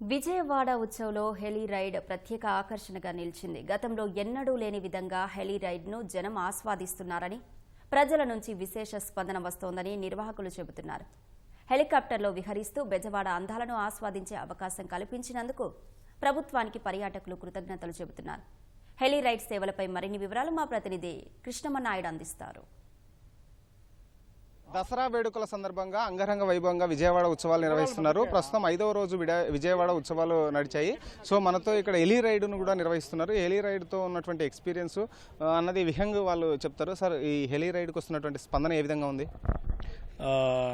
Vijayawada ఉత్సవ్లో heli ride ప్రత్యేక ఆకర్షణగా నిలిచింది. గతంలో ఎన్నడూ లేని విధంగా హెలీ రైడ్ను జనం ఆస్వాదిస్తున్నారని ప్రజల నుంచి విశేష స్పందన వస్తోందని నిర్వాహకులు చెబుతున్నారు. హెలికాప్టర్లో విహరిస్తూ బెజవాడ అందాలను ఆస్వాదించే అవకాశం కల్పించినందుకు ప్రభుత్వానికి పర్యాటకులు కృతజ్ఞతలు చెబుతున్నారు. హెలీ రైడ్ సేవలపై మరిన్ని వివరాలు మా ప్రతినిధి కృష్ణమనాయుడు అందిస్తారు. దసరా వేడుకల సందర్భంగా అంగరంగ వైభవంగా విజయవాడ ఉత్సవాలు నిర్వహిస్తున్నారు. ప్రస్తుతం ఐదవ రోజు విడ- విజయవాడ ఉత్సవాలు నడిచాయి. సో మనతో ఇక్కడ ఎలీ రైడ్ను కూడా నిర్వహిస్తున్నారు. ఎలీ రైడ్తో ఉన్నటువంటి ఎక్స్పీరియన్స్ అన్నది విహంగ్ వాళ్ళు చెప్తారు. సార్ ఈ హెలీ రైడ్కి వస్తున్నటువంటి స్పందన ఏ విధంగా ఉంది?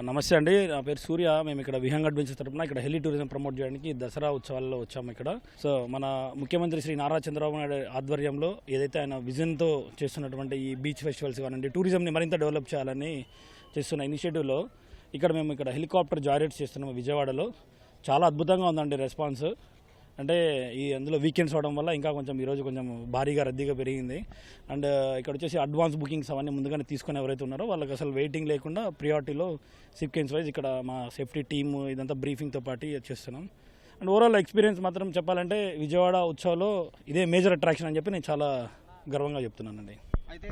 నమస్తే అండి. నా పేరు సూర్య. మేము ఇక్కడ విహంగ్ అడ్వెంచర్స్ తరపున ఇక్కడ హెలి టూరిజం ప్రమోట్ చేయడానికి దసరా ఉత్సవాల్లో వచ్చాము ఇక్కడ. సో మన ముఖ్యమంత్రి శ్రీ నారా చంద్రబాబు నాయుడు ఆధ్వర్యంలో ఏదైతే ఆయన విజన్తో చేస్తున్నటువంటి ఈ బీచ్ ఫెస్టివల్స్ కానివ్వండి టూరిజంని మరింత డెవలప్ చేయాలని చేస్తున్న ఇనిషియేటివ్లో ఇక్కడ మేము ఇక్కడ హెలికాప్టర్ జాయిరేట్స్ చేస్తున్నాము విజయవాడలో. చాలా అద్భుతంగా ఉందండి రెస్పాన్స్. అంటే ఈ అందులో వీకెండ్స్ అవడం వల్ల ఇంకా కొంచెం ఈరోజు కొంచెం భారీగా రద్దీగా పెరిగింది. అండ్ ఇక్కడ వచ్చేసి అడ్వాన్స్ బుకింగ్స్ అవన్నీ ముందుగానే తీసుకుని ఎవరైతే ఉన్నారో వాళ్ళకి అసలు వెయిటింగ్ లేకుండా ప్రియారిటీలో సీక్వెన్స్ వైజ్ ఇక్కడ మా సేఫ్టీ టీమ్ ఇదంతా బ్రీఫింగ్తో పాటు చేస్తున్నాం. అండ్ ఓవరాల్ ఎక్స్పీరియన్స్ మాత్రం చెప్పాలంటే విజయవాడ ఉత్సవంలో ఇదే మేజర్ అట్రాక్షన్ అని చెప్పి నేను చాలా గర్వంగా చెప్తున్నానండి. అయితే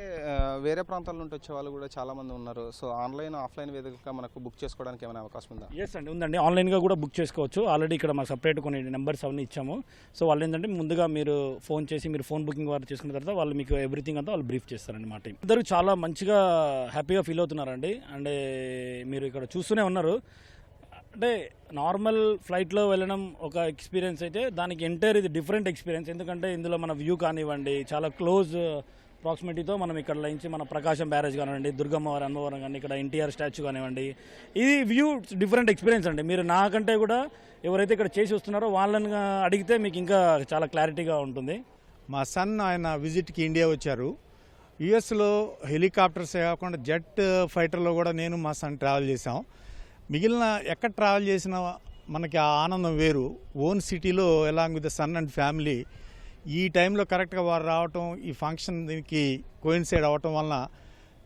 వేరే ప్రాంతాల నుండి వచ్చే వాళ్ళు కూడా చాలా మంది ఉన్నారు. సో ఆన్లైన్ ఆఫ్లైన్ వేదికగా మనకు బుక్ చేసుకోవడానికి ఏమైనా అవకాశం ఉందా? ఎస్ అండి ఉందండి. ఆన్లైన్గా కూడా బుక్ చేసుకోవచ్చు. ఆల్రెడీ ఇక్కడ మాకు సపరేట్ కొన్ని నెంబర్స్ అవన్నీ ఇచ్చాము. సో వాళ్ళు ఏంటంటే ముందుగా మీరు ఫోన్ చేసి మీరు ఫోన్ బుకింగ్ వారు చేసుకున్న తర్వాత వాళ్ళు మీకు ఎవ్రీథింగ్ అంతా వాళ్ళు బ్రీఫ్ చేస్తారండి మా టీం ఇద్దరు చాలా మంచిగా హ్యాపీగా ఫీల్ అవుతున్నారండి. అండ్ మీరు ఇక్కడ చూస్తూనే ఉన్నారు. అంటే నార్మల్ ఫ్లైట్లో వెళ్ళడం ఒక ఎక్స్పీరియన్స్ అయితే దానికి ఎంటైర్ ఇది డిఫరెంట్ ఎక్స్పీరియన్స్ ఎందుకంటే ఇందులో మన వ్యూ కానివ్వండి చాలా క్లోజ్ ప్రాక్సిమిటీతో మనం ఇక్కడ నుంచి మన ప్రకాశం బ్యారేజ్ కానివ్వండి దుర్గమ్మ వారి అమ్మవారం కానీ ఇక్కడ ఎన్టీఆర్ స్టాచ్యూ కానివ్వండి ఇది వ్యూ డిఫరెంట్ ఎక్స్పీరియన్స్ అండి. మీరు నాకంటే కూడా ఎవరైతే ఇక్కడ చేసి వస్తున్నారో వాళ్ళని అడిగితే మీకు ఇంకా చాలా క్లారిటీగా ఉంటుంది. మా సన్ ఆయన విజిట్కి ఇండియా వచ్చారు. యుఎస్లో హెలికాప్టర్స్ కాకుండా జెట్ ఫైటర్లో కూడా నేను మా సన్ ట్రావెల్ చేసాం మిగిలిన ఎక్కడ ట్రావెల్ చేసినా మనకి ఆ ఆనందం వేరు. ఓన్ సిటీలో along with son and family ఈ టైంలో కరెక్ట్గా వారు రావటం ఈ ఫంక్షన్ దీనికి కోయిన్సైడ్ అవ్వటం వలన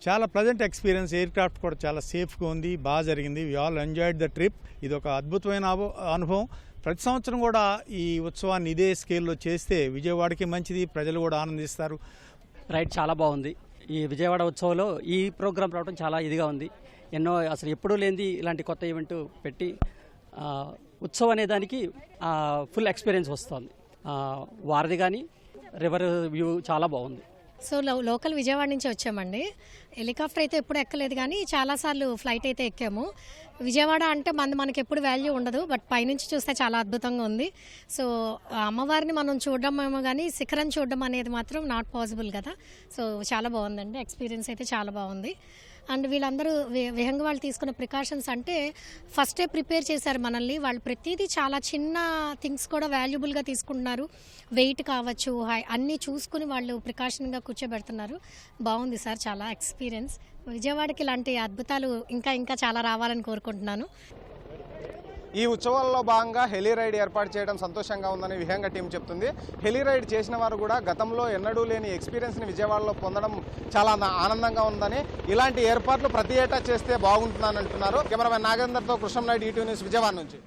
చాలా ప్లజెంట్ ఎక్స్పీరియన్స్. ఎయిర్ క్రాఫ్ట్ కూడా చాలా సేఫ్గా ఉంది బాగా జరిగింది. We all enjoyed the trip ఇది ఒక అద్భుతమైన అనుభవం. ప్రతి సంవత్సరం కూడా ఈ ఉత్సవాన్ని ఇదే స్కేల్లో చేస్తే విజయవాడకి మంచిది ప్రజలు కూడా ఆనందిస్తారు. రైట్ చాలా బాగుంది. ఈ విజయవాడ ఉత్సవంలో ఈ ప్రోగ్రాం రావడం చాలా ఇదిగా ఉంది. ఎన్నో అసలు ఎప్పుడూ లేనిది ఇలాంటి కొత్త ఈవెంట్ పెట్టి ఉత్సవం అనే దానికి ఫుల్ ఎక్స్పీరియన్స్ వస్తుంది. వారధి కానీ రివర్ వ్యూ చాలా బాగుంది. సో లో లోకల్ విజయవాడ నుంచి వచ్చామండి. హెలికాప్టర్ అయితే ఎప్పుడు ఎక్కలేదు కానీ చాలాసార్లు ఫ్లైట్ అయితే ఎక్కాము. విజయవాడ అంటే మన మనకి ఎప్పుడు వాల్యూ ఉండదు బట్ పైనుంచి చూస్తే చాలా అద్భుతంగా ఉంది. సో అమ్మవారిని మనం చూడడం ఏమో కానీ శిఖరం చూడడం అనేది మాత్రం నాట్ పాసిబుల్ కదా. సో చాలా బాగుందండి. ఎక్స్పీరియన్స్ అయితే చాలా బాగుంది. అండ్ వీళ్ళందరూ విహంగ వాళ్ళు తీసుకున్న ప్రికాషన్స్ అంటే ఫస్టే ప్రిపేర్ చేశారు మనల్ని. వాళ్ళు ప్రతిదీ చాలా చిన్న థింగ్స్ కూడా వాల్యుబుల్గా తీసుకుంటున్నారు. వెయిట్ కావచ్చు హై అన్నీ చూసుకుని వాళ్ళు ప్రికాషన్గా కూర్చోబెడుతున్నారు. బాగుంది సార్ చాలా ఎక్స్పీరియన్స్. విజయవాడకి ఇలాంటి అద్భుతాలు ఇంకా ఇంకా చాలా రావాలని కోరుకుంటున్నాను. ఈ ఉత్సవాల్లో భాగంగా హెలీ రైడ్ ఏర్పాటు చేయడం సంతోషంగా ఉందని విహంగ టీం చెప్తుంది. హెలీ రైడ్ చేసిన వారు కూడా గతంలో ఎన్నడూ లేని ఎక్స్పీరియన్స్ని విజయవాడలో పొందడం చాలా ఆనందంగా ఉందని ఇలాంటి ఏర్పాట్లు ప్రతి ఏటా చేస్తే బాగుంటుందని అంటున్నారు. కెమెరామెన్ నాగేందర్తో కృష్ణం నాయుడు ఈటీవీ న్యూస్ విజయవాడ నుంచి.